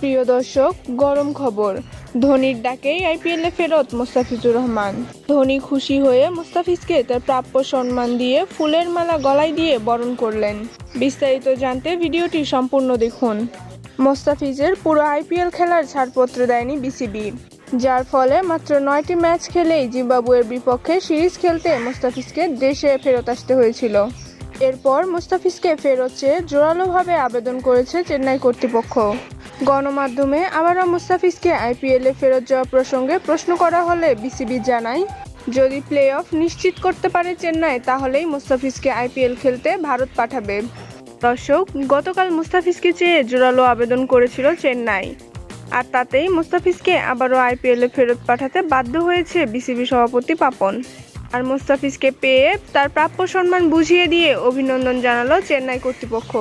প্রিয় দর্শক, গরম খবর। ধোনির ডাকেই আইপিএলে ফেরত মোস্তাফিজুর রহমান। ধোনি খুশি হয়ে মোস্তাফিজকে তার প্রাপ্য সম্মান দিয়ে ফুলের মালা গলায় দিয়ে বরণ করলেন। বিস্তারিত জানতে ভিডিওটি সম্পূর্ণ দেখুন। মোস্তাফিজের পুরো আইপিএল খেলার ছাড়পত্র দেয়নি বিসিবি। যার ফলে মাত্র নয়টি ম্যাচ খেলেই জিম্বাবুয়ের বিপক্ষে সিরিজ খেলতে মোস্তাফিজকে দেশে ফেরত আসতে হয়েছিল। এরপর মুস্তাফিজকে ফেরত চেয়ে জোরালোভাবে আবেদন করেছে চেন্নাই কর্তৃপক্ষ। গণমাধ্যমে আবারও মুস্তাফিজকে আইপিএলে ফেরত যাওয়া প্রসঙ্গে প্রশ্ন করা হলে বিসিবি জানায়, যদি প্লে অফ নিশ্চিত করতে পারে চেন্নাই, তাহলেই মুস্তাফিজকে আইপিএল খেলতে ভারত পাঠাবে। দর্শক, গতকাল মুস্তাফিজকে চেয়ে জোরালো আবেদন করেছিল চেন্নাই। আর তাতেই মুস্তাফিজকে আবারও আইপিএলে ফেরত পাঠাতে বাধ্য হয়েছে বিসিবি সভাপতি পাপন। আর মোস্তাফিজকে পেয়ে তার প্রাপ্য সম্মান বুঝিয়ে দিয়ে অভিনন্দন জানালো চেন্নাই কর্তৃপক্ষ।